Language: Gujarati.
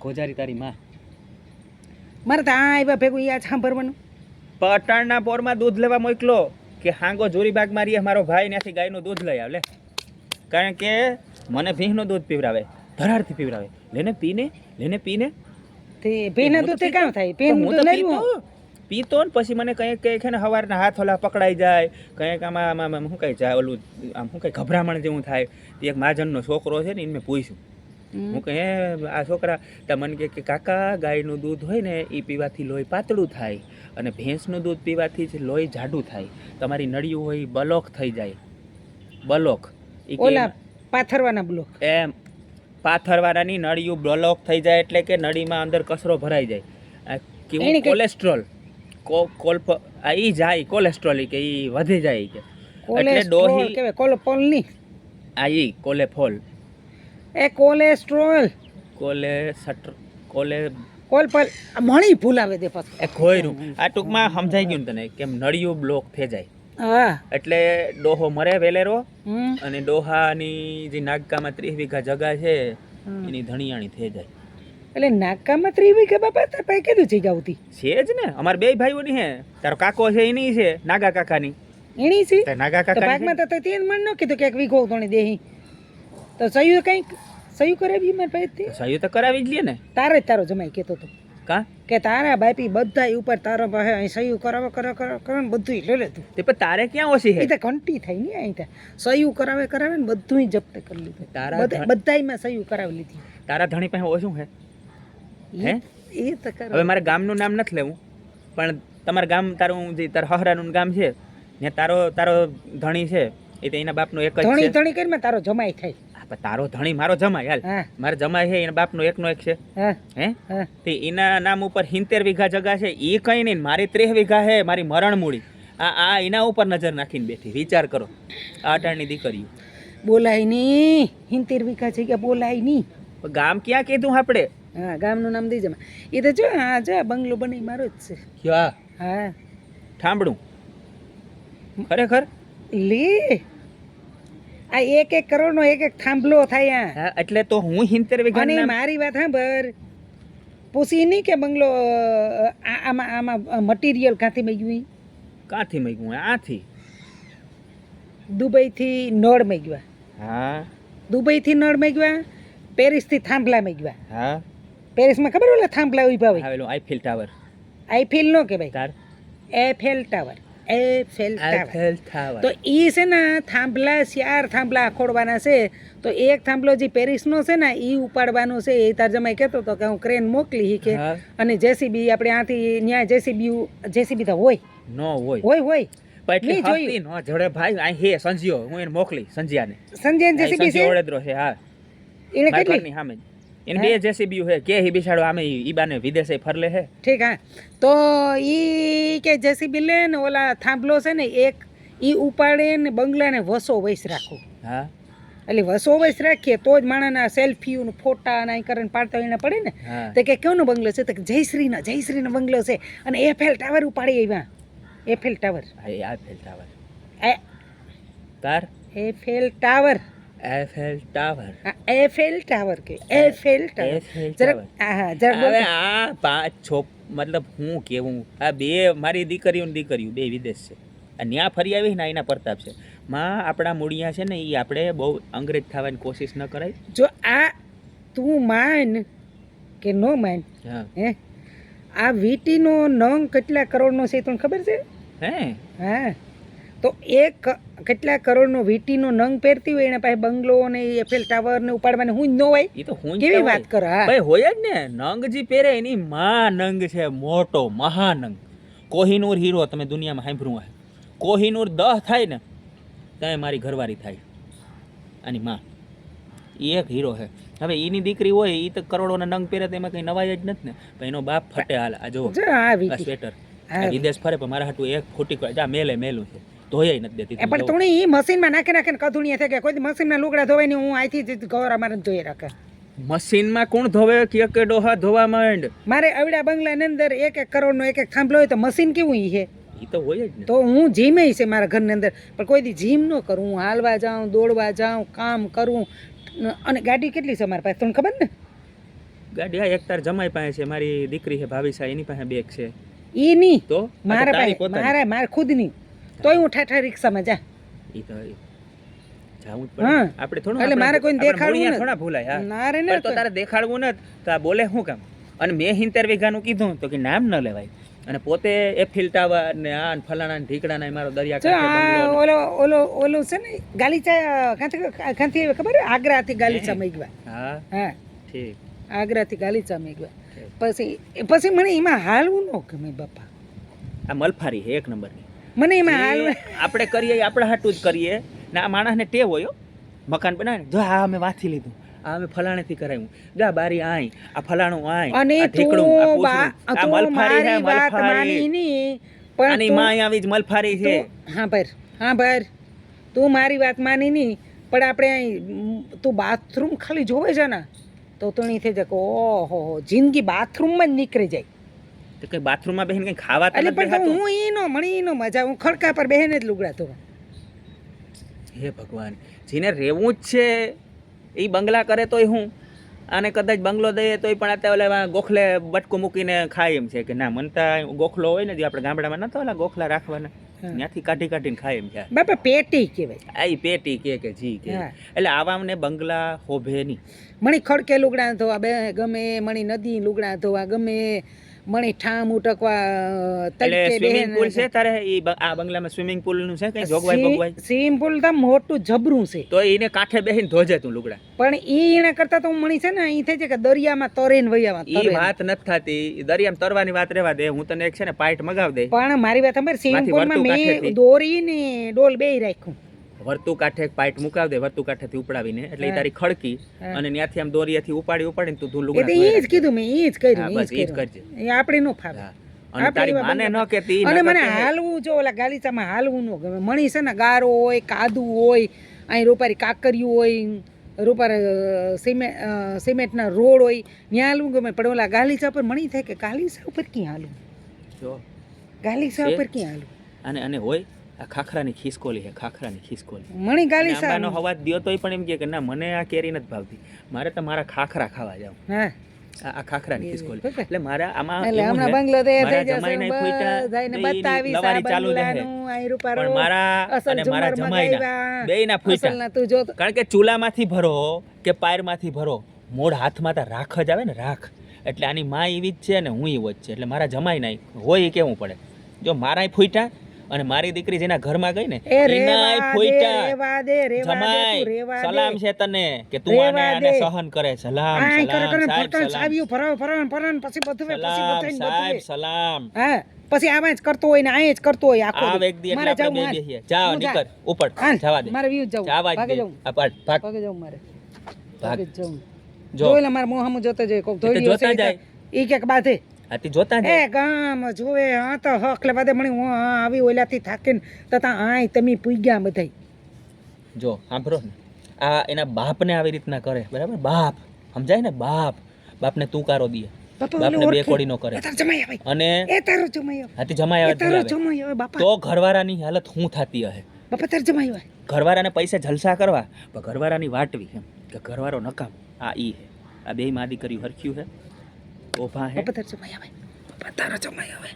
ગોજારી તારી માં. મારે તો આ આવ્યા ભેગું યાદ સાંભળવાનું. પટાણના પોરમાં દૂધ લેવા મોકલો કે હાંગો જોરીબાગ મારીએ મારો ભાઈ ત્યાંથી ગાયનું દૂધ લઈ આવે કારણ કે મને ભીંસનું દૂધ પીવરાવે ધરાડથી પીવરાવે લેને પીને લેને પીને તે દૂધ કામ થાય? દૂધ પીતો. ને પછી મને કંઈક કંઈક ને સવારના હાથ ઓલા પકડાઈ જાય. કંઈક આમાં આમાં શું કહે જાય ઓલું આમ શું કહે? ગભરામણ જેવું થાય. એક મહાજનનો છોકરો છે ને એને મેં પૂછ્યું. હું કહે હે આ છોકરા તો મને કે કાકા ગાયનું દૂધ હોય ને એ પીવાથી લોહી પાતળું થાય અને ભેંસનું દૂધ પીવાથી જ લોહી જાડું થાય. તમારી નળિયું હોય બલોક થઈ જાય. બલોક. ઓલા પાથરવાના બ્લોક. એમ. પાથરવાળાની નળિયું બ્લોક થઈ જાય એટલે કે નળીમાં અંદર કચરો ભરાઈ જાય. કેવું? કોલેસ્ટ્રોલ. કો કોલ્પ આ ઈ જાય કોલેસ્ટ્રોલ કે ઈ વધી જાય કે. એટલે ડોહી કહેવાયની આ ઈ કોલેફોલ. એ કોલેસ્ટ્રોલ. કોલે સટર કોલે કોલ પર મણી ભૂલાવે તે પાછું. એ ખોયરું. આ ટૂંકમાં સમજાઈ ગયું તને કેમ નળિયું બ્લોક થઈ જાય. હા. એટલે ડોહો મરે વેલેરો અને ડોહાની જે નાગકામાં ત્રીસ વીઘા જગા છે એની ધણિયાણી થઈ જાય. એટલે નાકામાં ત્રીસ વીઘા બાપા તાર પાસે કીધું છે ગાવતી છે જ ને. અમાર બે ભાઈઓની હે તારો કાકો છે એની છે નાગા કાકાની. એની છે? નાગા કાકા ભાગમાં તો તે મન ન કીધું કે એક વીઘો તોણી દેહી. તો સયું કંઈક સયું કરાવી મેં પાસેથી? સહયું તો કરાવી જ લે ને. તારે જ તારો જમાઈ કહેતો હતો કા? કે તારા બાપી બધા ઉપર તારો પાસે અહીં સયું કરાવે કરે કરે કરે બધું લઈ લેતું તે. પણ તારે ક્યાં ઓછી હે? તો ઘંટી થાય ને અહીં સયું કરાવે કરાવે ને બધું જપ્ત કરી લીધું. તારા બધાય મેં બધાયમાં કરાવી લીધી. તારા ધણી પાસે ઓછું હે? હે? એ તો હવે મારે ગામનું નામ નથી લેવું પણ તમારા ગામ તારું જે તારા હહરાનું ગામ છે ને તારો તારો ધણી છે એ તો એના બાપનો એક જ ધણી ધણી કરીને તારો જમાઈ થાય. તારો ધણી મારો જમાય હાલ મારા જમાય છે એના બાપનો એકનો એક છે. હે. હા? તે એના નામ ઉપર હિંતેર વીઘા જગા છે. એ કંઈ નહીં મારી ત્રીસ વીઘા છે મારી મરણ મૂડી. આ આ એના ઉપર નજર નાખીને બેઠી. વિચાર કરો. આ અટાણની દીકરીઓ. બોલાય નહીં. હિંતેર વીઘા છે કે બોલાય નહીં. પણ ગામ ક્યાં કીધું આપણે? હા ગામનું નામ દઈ જમા એ તો જો હા જો બંગલો બની મારો જ છે. ક્યાં? હા. ઠામડું ખરેખર? લે. આ એક એક કરોડનો એક એક થાંભલો થાય આ. એટલે તો હું હિંતેર વીઘા મારી વાત સાંભળ. પૂછી નહીં કે બંગલો આ- આમાં આમાં મટીરિયલ ક્યાંથી મગ્યું કાંથી મૂક્યું આથી. દુબઈથી નળ મગ્યા. હા. દુબઈથી નળ મગ્યા પેરિસથી થાંભલા મગ્યા. હા. પેરિસમાં ખબર ઓલા થાંભલા ઊભા હોય? આવેલું આઈફિલ ટાવર આઈફિલ નો કે ભાઈ તાર. Eiffel tower Eiffel tower tower તો એ છે ને થાંભલા ચાર થાંભલા ખોડવાના છે. તો એક થાંભલો જે પેરિસનો છે ને એ ઉપાડવાનો છે. એ તાર કહેતો હતો કે હું ક્રેન મોકલી કે અને જેસીબી આપણે આથી ન્યાય જેસીબી જેસીબી તો હોય. નો હોય. હોય હોય. એટલી નહીં નો જડે ભાઈ આ હે સંજ્યો હું એને મોકલી સંજ્યાને. સંજય જેસીબી છે? હા. એને કેટલી? ઘરની બે જેસીબી છે. કે હી બિસાડો આમે ઈ ઈ બાને વિદેશે ફરલે હે. ઠીક હા. તો ઈ કે જેસીબી લે ને ઓલા થાંભલો છે ને એક ઈ ઉપાડે ને બંગલાને વસો વૈસ રાખો. હા. એટલે વસો વૈસ રાખીએ તો જ માણસના સેલ્ફી ને ફોટા ને અહીં કરીને પાડતા એને પડે ને તો કે કેવનો બંગલો છે? તો જયશ્રીનો જયશ્રીનો બંગલો છે. અને એફેલ ટાવર ઉપાડી આવ્યા એફેલ ટાવર હા, એ આઈફેલ ટાવર એ તાર? એફેલ ટાવર આઈફેલ ટાવર હા એફએલ ટાવર કે એફએલ ટાવર જરાક હા જરાક હવે આ પાંચ મતલબ હું કેવું? આ બે મારી દીકરીઓ ને દીકરીઓ બે વિદેશ છે. આ ન્યા ફરી આવી ને એના પ્રતાપ છે. માં આપણા મૂળિયા છે ને એ આપણે બહુ અંગ્રેજ થવાની કોશિશ ન કરાય. જો આ તું માન કે નો માન હા. આ વીટીનો નંગ કેટલા કરોડનો છે તને ખબર છે? હે? હા. તો એક કેટલા કરોડનો વીટીનો નંગ પહેરતી હોય એને પાસે બંગલો ને એફએલ ટાવર ને ઉપાડવાની હું ન હોય. એ તો હું કેવી વાત કરો હા. ભાઈ હોય જ ને. નંગ જે પહેરે એની માં નંગ છે મોટો મહાનંગ. કોહિનૂર હીરો તમે દુનિયામાં સાંભળ્યું હોય કોહિનૂર દહ થાય ને ત્યાં મારી ઘરવાળી થાય. આની માં. એ એક હીરો છે. હવે એની દીકરી હોય એ તો કરોડોના નંગ પહેરે તો એમાં કંઈ નવાય જ નથી ને. પણ એનો બાપ ફટે હાલ આ જો આ સ્વેટર. વિદેશ ફરે પણ મારા હાટું એક ફૂટી જા મેલે મેલું છે. ધોયાય નથી દેતી પણ તું એ મશીનમાં નાખી નાખીને કધુણીએ થઈ ગયા. કોઈ મશીનમાં લુગડા ધોવાય નહીં હું અહીંથી ગૌરા મારે ધોઈ રાખે. મશીનમાં કોણ ધોવે? કે કે ડોહા ધોવા માંડ. મારે અવડા બંગલાની અંદર એક એક કરોડનો એક એક થાંભલો હોય તો મશીન કેવું ઈ છે? એ તો હોય જ તો હું જીમે છે મારા ઘરની અંદર. પણ કોઈ દી જીમ ન કરું. હું હાલવા જાઉં દોડવા જાઉં કામ કરું. અને ગાડી કેટલી છે મારા પાસે? તમને ખબર ને? ગાડી આ એક તાર જમાઈ પાસે છે. મારી દીકરી છે ભાવિસા એની પાસે બેગ છે. ઈ નહીં તો? મારા પાસે. મારા મારા ખુદની. તોય હું ઠાઠા રિક્ષામાં જા. એ તો જાવું જ હા. પડે આપણે થોડું એટલે મારે કોઈ દેખાડવું થોડા ભૂલાય ના રે પણ તો ને તારે દેખાડવું તો આ બોલે શું કામ? અને મેં હિંતેર વીઘાનું કીધું તો કે નામ ન લેવાય. અને પોતે એફિલ ટાવર ને આ ફલાણા ને ને મારો દરિયા ઓલો ઓલો ઓલો છે ને ગાલીચા ક્યાંથી ખબર? આગ્રાથી ગાલીચા મેગવા હા. હા. ઠીક. આગ્રાથી ગાલીચા મેગવા પછી પછી મને એમાં હાલવું ન ગમે બાપા. આ મલફારી એક એક નંબરની. મને એમાં હાલ આપણે કરીએ આપણે હાટું જ કરીએ. ને આ માણસને ટેવ હોય મકાન બનાવે જો હા અમે વાંચી લીધું. આ અમે ફલાણેથી કરાયું જા બારી આય આ ફલાણું આય અને આ મલફારી વાત મલફારી. માની નહીં પણ આની માં આવી જ મલફારી છે. હા ભાઈ હા ભાઈ. તું મારી વાત માની નહીં પણ આપણે અહીં તું બાથરૂમ ખાલી જોવે છે ને તો તણી થઈ જાય ઓહો હો, જિંદગી બાથરૂમમાં જ નીકળી જાય. તો કઈ બાથરૂમમાં બેહીને કઈ ખાવા એટલે પણ હું ઈનો મને ઈનો મજા હું ખડકા પર બેહીને જ લુગડા ધોવા. હે ભગવાન જેને રહેવું જ છે એ બંગલા કરે તોય હું. અને કદાચ બંગલો દઈએ તોય પણ અત્યારે ઓલા ગોખલે બટકું મૂકીને ખાય એમ છે કે ના મનતા ગોખલો હોય ને જે આપણે ગામડામાં નતો ઓલા ગોખલા રાખવાના ત્યાંથી કાઢી કાઢીને ખાય એમ છે. બાપા પેટી કહેવાય. આ પેટી કે કે જી કે. એટલે આવામને બંગલા હોભે નહીં. મણી ખડકે લુગડા ધોવા બે ગમે મણી નદી લુગડા ધોવા ગમે મણી ઠામ ઉટકવા તરીકે સ્વિમિંગ પુલ છે. તારે? ઈ આ બંગલામાં સ્વિમિંગ પુલનું છે કઈ? જોગવાઈ બોગવાઈ? સ્વિમિંગ પુલ તો મોટું જબરું છે. તો એને કાંઠે બેહીને ધોજે તું લુગડા. પણ ઈ એના કરતા તો હું મણી છે ને ઈ થઈ છે કે દરિયામાં તરેન વૈયામાં તરેન. વાત નથી થતી. દરિયામાં તરવાની વાત રહેવા દે. હું તને એક છે ને પાઇટ મગાવ દે. પણ મારી વાત સાંભળ સ્વિમિંગ પુલમાં મેં કાંઠેથી. દોરી ને ડોલ બેય રાખ્યું. વર્તુ કાંઠે એક પાઇટ મુકાવી દે વર્તુ કાંઠેથી ઉપડાવીને એટલે એ તારી ખડકી અને ત્યાંથી આમ દોરીયાથી ઉપાડી ઉપાડીને તું લુગડા એટલે ધોઈ જ કીધું મેં એ જ કર્યું બસ જ જ કરજે. એ આપણે નો ફાવે. અને તારી માને ન કેતી અને મને હાલવું જો ઓલા ગાલીચામાં હાલવું ન ગમે. મણી છે ને ગારો હોય કાદુ હોય અહીં રૂપારી કાકરિયું હોય રૂપાર સિમેન્ટ સિમેન્ટના રોડ હોય ત્યાં હાલવું ગમે. પણ ઓલા ગાલીચા પર મણી થાય કે ગાલીચા ઉપર ક્યાં હાલવું? જો. ગાલીચા ઉપર ક્યાં હાલવું? અને અને હોય આ ખાખરાની ખિસકોલી છે ખાખરાની ખિસકોલી. મણી ગાલી સાહેબ આંબાનો હવાજ દ્યો તોય પણ એમ કે ના મને આ કેરી નથી ભાવતી. મારે તો મારા ખાખરા ખાવા જાવ. હા. આ ખાખરાની ખિસકોલી. એટલે મારા આમાં એટલે હમણાં બંગલો તૈયાર થઈ જશે લવારી ચાલુ રહે. બંગલાનું, રૂપારો પણ મારા અને મારા જમાઈના. બેયના ફૂટા તું જો કારણ કે ચૂલામાંથી ભરો કે પાયરમાંથી ભરો મોઢ હાથમાં તો રાખ જ આવે ને રાખ. એટલે આની માં એવી જ છે ને હું એવો જ છે. એટલે મારા જમાઈ નાય હોય એ કેવું પડે. જો મારાય ફૂટ્યા અને મારી દીકરી જેના ઘરમાં ગઈ ને રેવા દે રેવા દે રેવા દે સલામ છે તને કે તું આને આને સહન કરે સલામ સલામ સાહેબ ફરતા સલામ. ફરાવ ફરાવ ફરાવ પછી બધું પછી સલામ સાહેબ સલામ. હા પછી આમાં જ કરતો હોય ને આય જ કરતો હોય આખો આ દી. એટલે મારે આપણે જવું બે. બેહીએ. જાઓ જા. નીકળ ઉપર જવા દે. મારે વ્યૂ જવું. જવા ભાગે દે. આ પાટ ભાગ. ભાગે જવું મારે. ભાગે. જવું. જો. જોઈ મારા મોહામાં જોતો જાય કોક ધોઈ જોતા જાય. ઈ કે બાધે. આથી જોતા એ ગામ જોવે હા તો હકલે લેવા મણી હું આવી ઓલાથી થાકીને તતા આય તમે પૂગ્યા બધાય. જો સાંભળો ને. આ એના બાપને આવી રીતના કરે બરાબર? બાપ સમજાય ને? બાપ. બાપને તું કારો દે. બાપા બાપને બે. કોડીનો કરે. અને એ તારો જમાયો હાથી જમાય તારો જમાયો બાપા. તો ઘરવાળાની હાલત હું થાતી હે બાપા તાર જમાયો ઘરવાળાને પૈસા જલસા કરવા પણ ઘરવાળાની વાટવી કે ઘરવાળો નકામ. આ ઈ હે આ બે માદી કર્યું હરખ્યું હે ઓભા હે? બાપા તારો જમાઈ આવે બાપા તારો જમાઈ આવે